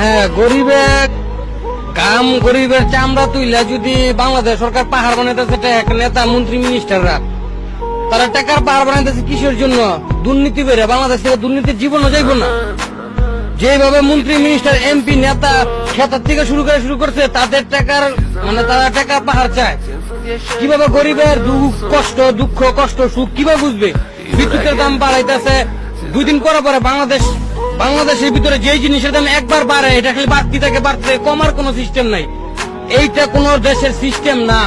হ্যাঁ গরিবের কাম, গরিবের চামড়া তুইলা যদি বাংলাদেশ সরকার পাহাড় বানাইতেছে এক নেতা মন্ত্রী মিনিস্টাররা তারা টাকার পাহাড় বানাইতেছে কিসের জন্য? দুর্নীতি বেড়ে, বাংলাদেশ থেকে দুর্নীতির জীবনও যাইব না। যেভাবে মন্ত্রী মিনিস্টার এমপি নেতা খেতার থেকে শুরু করে শুরু করছে, তাদের টাকার মানে তারা টাকার পাহাড় চায়। কীভাবে গরিবের দুঃখ, কষ্ট দুঃখ, কষ্ট, সুখ, কীভাবে বুঝবে? বিদ্যুতের দাম বাড়াইতেছে। দুই দিন পরে পরে বাংলাদেশ বাংলাদেশের ভিতরে যেই জিনিসের দাম একবার বাড়ে, এটা খালি বাড়তি থাকে, বাড়তে কমার কোনো সিস্টেম নাই। এইটা কোন দেশের সিস্টেম না।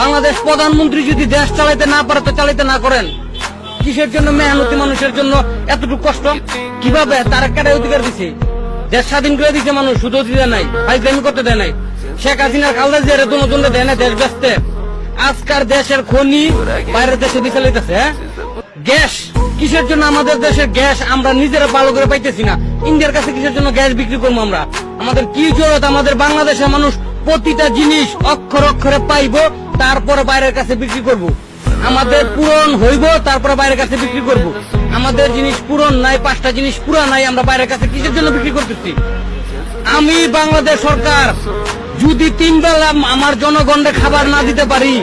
বাংলাদেশ প্রধানমন্ত্রী যদি দেশ চালাইতে না পারে, তো চালাইতে না করেন। কিসের জন্য মেহনতি মানুষের জন্য এতটুকু কষ্ট? কীভাবে? তার কাটায় অধিকার দিছে। দেশ স্বাধীন করে দিছে মানুষ, শুধু অধিকার নাই, ফাইজলামি করতে দেয় নাই। শেখ হাসিনার খালদা জিয়ারে দোনো দেয় না দেশ ব্যস্তে। আজকার দেশের খনি বাইরের দেশে দিয়ে চালাইতেছে হ্যাঁ? গ্যাস কিসের জন্য আমাদের দেশের গ্যাস আমরা নিজেরা ভালো করে পাইতেছি না? ইন্ডিয়ার কাছে কিসের জন্য গ্যাস বিক্রি করব আমরা? আমাদের কি জরুরত? আমাদের বাংলাদেশের মানুষ প্রতিটা জিনিস অক্ষর অক্ষরে পাইবো, তারপরে বাইরের কাছে বিক্রি করব। আমাদের পূরণ হইব, তারপরে বাইরের কাছে বিক্রি করব। আমাদের জিনিস পূরণ নাই, পাঁচটা জিনিস পুরা নাই, আমরা বাইরের কাছে কিসের জন্য বিক্রি করতেছি? আমি বাংলাদেশ সরকার, যদি তিন বেলা আমার জনগণকে খাবার না দিতে পারি,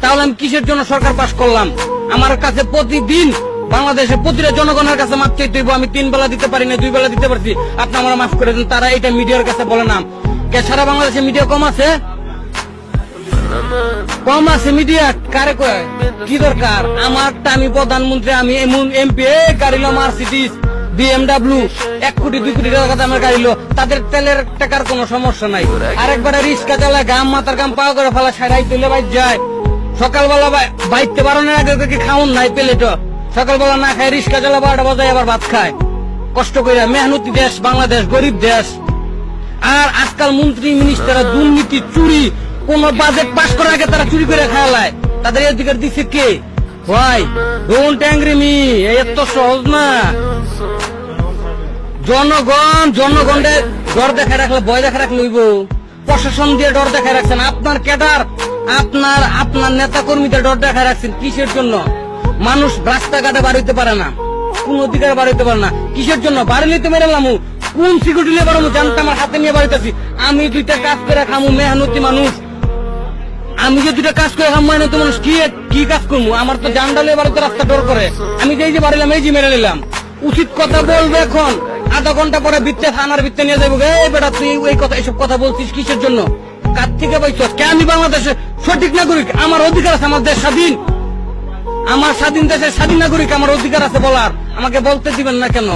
তাহলে আমি কিসের জন্য সরকার পাশ করলাম? আমার কাছে প্রতিদিন বাংলাদেশে প্রতিটা জনগণের কাছে মাপ চাইতে হইব। আমি তিন বেলা দিতে পারি না, দুই বেলা দিতে পারছি। আপনি আমার মাফ করে দেন, তারা এটা মিডিয়ার কাছে বলে না। কে সারা বাংলাদেশে মিডিয়া কম আছে? কম আছে মিডিয়া? কারে কয়? কি দরকার? আমারটা আমি প্রধানমন্ত্রী, আমি এমন এমপি গাড়ি লো মার্সিডিস বিএমডাব্লিউ, এক কোটি, দুই কোটি টাকা দামের গাড়ি লো। তাদের তেলের টাকার কোনো সমস্যা নাই। আরেকবারে রিক্সা চালায় গাম মাথার গাম পাওয়া করে ফেলা, সারাই তুলে বাইর যায়। সকালবেলা বাই- বাইতে বারোনের আগে থেকে খাউন নাই পেলে তো সকালবেলা না খায় রিক্সা চালা বারোটা বাজায় আবার ভাত খায়। কষ্ট করে মেহনতি দেশ, বাংলাদেশ, গরিব দেশ। আর আজকাল মন্ত্রী মিনিস্টার দুর্নীতি, চুরি, কোন বাজেট পাস করার আগে তারা চুরি করে খাওয়ালায় তাদের অধিকার দিচ্ছে কে? ভাই ডোন্ট অ্যাংরি মি এত সহজ না। জনগণ জনগণের ডর দেখা রাখলে ভয় দেখা রাখলে হইব। প্রশাসন দিয়ে ডর দেখা রাখছেন। আপনার ক্যাডার আপনার আপনার নেতা কর্মীদের ডর দেখা রাখছেন কিসের জন্য? মানুষ রাস্তাঘাটে বাড়িতে পারে না, কোন অধিকার বাড়িতে পারে না। কিসের জন্য? বাড়ি নিতে মেরেলাম কোন সিকিউরিটি লেবার আমি জানতে আমার হাতে নিয়ে বাড়িতেছি আমি দুইটা কাজ করে খামু, মেহনতি মানুষ। আমি যে দুটা কাজ করে খামু, মেহনতি মানুষ, কি কি কাজ করব? আমার তো জানডালে বাড়িতে রাস্তা ডর করে। আমি যেই যে বাড়িলাম এই যে মেরে নিলাম। উচিত কথা বলবে এখন। আধা ঘণ্টা পরে বিত্তে থানার বিত্তে নিয়ে যাব এই বেটা, তুই এই কথা এসব কথা বলছিস কিসের জন্য? কার থেকে পাইছ কে আমি বাংলাদেশে সঠিক নাগরিক? আমার অধিকার আছে, আমার দেশ স্বাধীন। আমার স্বাধীন দেশের স্বাধীন নাগরিক আমার অধিকার আছে বলার। আমাকে বলতে দিবেন না কেন?